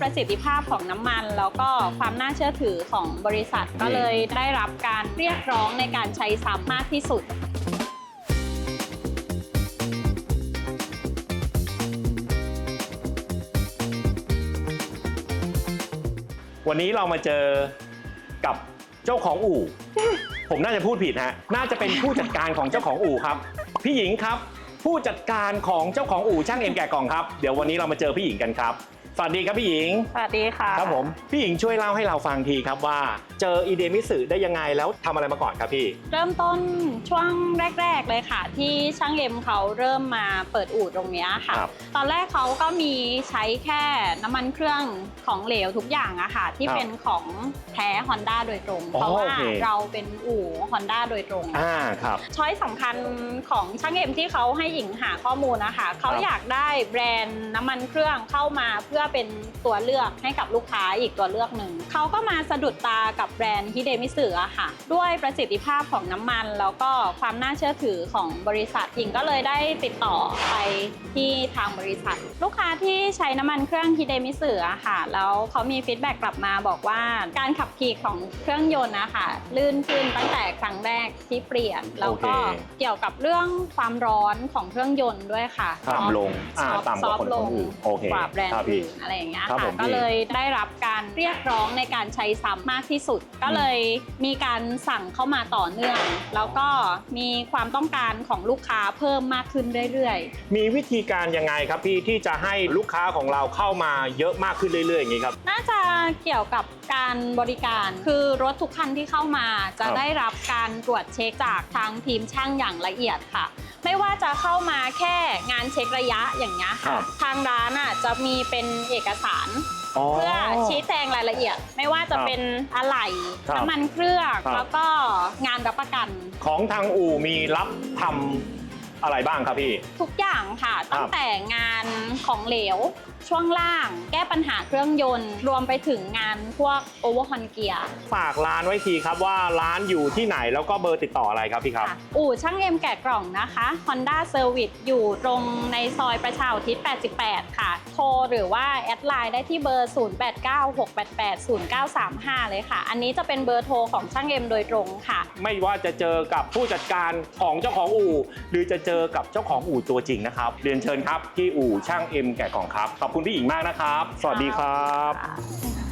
ประสิทธิภาพของน้ำมัน แล้วก็ความน่าเชื่อถือของบริษัทก็เลยได้รับการเรียกร้องในการใช้ซ้ำมากที่สุด วันนี้เรามาเจอกับเจ้าของอู่ ผมน่าจะพูดผิดฮะ น่าจะเป็นผู้จัดการของเจ้าของอู่ครับ พี่หญิงครับ ผู้จัดการของเจ้าของอู่ช่างเอ็มแกะกล่องครับ เดี๋ยววันนี้เรามาเจอพี่หญิงกันครับ สวัสดีครับพี่หญิง สวัสดีค่ะครับผม พี่หญิงช่วยเล่าให้เราฟังทีครับว่า เจออีเดมิสึได้ยังไงแล้วทำอะไรมาก่อนครับพี่ เริ่มต้นช่วงแรก ๆ เลยค่ะ ที่ช่างเอ็มเขาเริ่มมาเปิดอู่ตรงเนี้ยค่ะ ครับตอนแรกเขาก็มีใช้แค่น้ำมันเครื่องของเหลวทุกอย่างอะค่ะ ที่ครับเป็นของแท้ Honda โดยตรง อ๋อเพราะว่าโอเค เราเป็นอู่ Honda โดยตรง อ่าครับ ช้อยสำคัญของช่างเอ็มที่เขาให้หญิงหาข้อมูลนะคะ เขาครับอยากได้แบรนด์น้ำมันเครื่องเข้ามาเพื่อเป็นตัวเลือกให้กับลูกค้าอีกตัวเลือกหนึ่ง เขาก็มาสะดุดตากับแบรนด์ฮิเดมิสึอะค่ะ ด้วยประสิทธิภาพของน้ำมัน แล้วก็ความน่าเชื่อถือของบริษัทหญิงก็เลยได้ติดต่อไปที่ทางบริษัท ลูกค้าที่ใช้น้ำมันเครื่องฮิเดมิสึอะค่ะ แล้วเขามีฟีดแบ็กกลับมาบอกว่าการขับขี่ของเครื่องยนต์นะคะลื่นขึ้นตั้งแต่ครั้งแรกที่เปลี่ยน แล้วก็โอเคเกี่ยวกับเรื่องความร้อนของเครื่องยนต์ด้วยค่ะต่ำลงอ่าซอฟต่ำกว่าคนลคงนอื่นโอเคกว่าแบรนด์ครับพี่อื่นอะไรอย่างเงี้ยครับค่ะผมพี่ก็เลยได้รับการเรียกร้องในการใช้ซ้ำมากที่สุด ก็เลยมีการสั่งเข้ามาต่อเนื่อง แล้วก็มีความต้องการของลูกค้าเพิ่มมากขึ้นเรื่อยๆ มีวิธีการยังไงครับพี่ที่จะให้ลูกค้าของเราเข้ามาเยอะมากขึ้นเรื่อยๆอย่างนี้ครับ น่าจะเกี่ยวกับการบริการ คือรถทุกคันที่เข้ามาจะครับได้รับการตรวจเช็คจากทางทีมช่างอย่างละเอียดค่ะ ไม่ว่าจะเข้ามาแค่งานเช็คระยะอย่างเงี้ยครัค่ะบ ทางร้านอะจะมีเป็นเอกสารอ๋อเพื่อชี้แจงรายละเอียด ไม่ว่าจะครับเป็นอะไหล่ครับน้ำมันเครื่องครับ แล้วก็งานรับประกัน ของทางอู่มีรับทำ อะไรบ้างครับพี่ ทุกอย่างค่ะครับตั้งแต่งานของเหลว ช่วงล่าง แก้ปัญหาเครื่องยนต์ รวมไปถึงงานพวกโอเวอร์ฮอนเกียร์ฝากร้านไว้ทีครับว่าร้านอยู่ที่ไหนแล้วก็เบอร์ติดต่ออะไรครับพี่ครับค่ะอู่ช่างเอ็มแกะกล่องนะคะ Honda Service อยู่ตรงในซอยประชาอุทิศ 88 ค่ะ โทรหรือว่าแอดไลน์ได้ที่เบอร์ 0896880935 เลยค่ะ อันนี้จะเป็นเบอร์โทรของช่างเอ็มโดยตรงค่ะ ไม่ว่าจะเจอกับผู้จัดการของเจ้าของอู่ หรือจะเจอกับเจ้าของอู่ตัวจริงนะครับ เรียนเชิญครับที่อู่ช่างเอ็มแก่กล่องครับ ขอบคุณพี่หญิงมากนะครับ สวัสดีครับ ค่ะ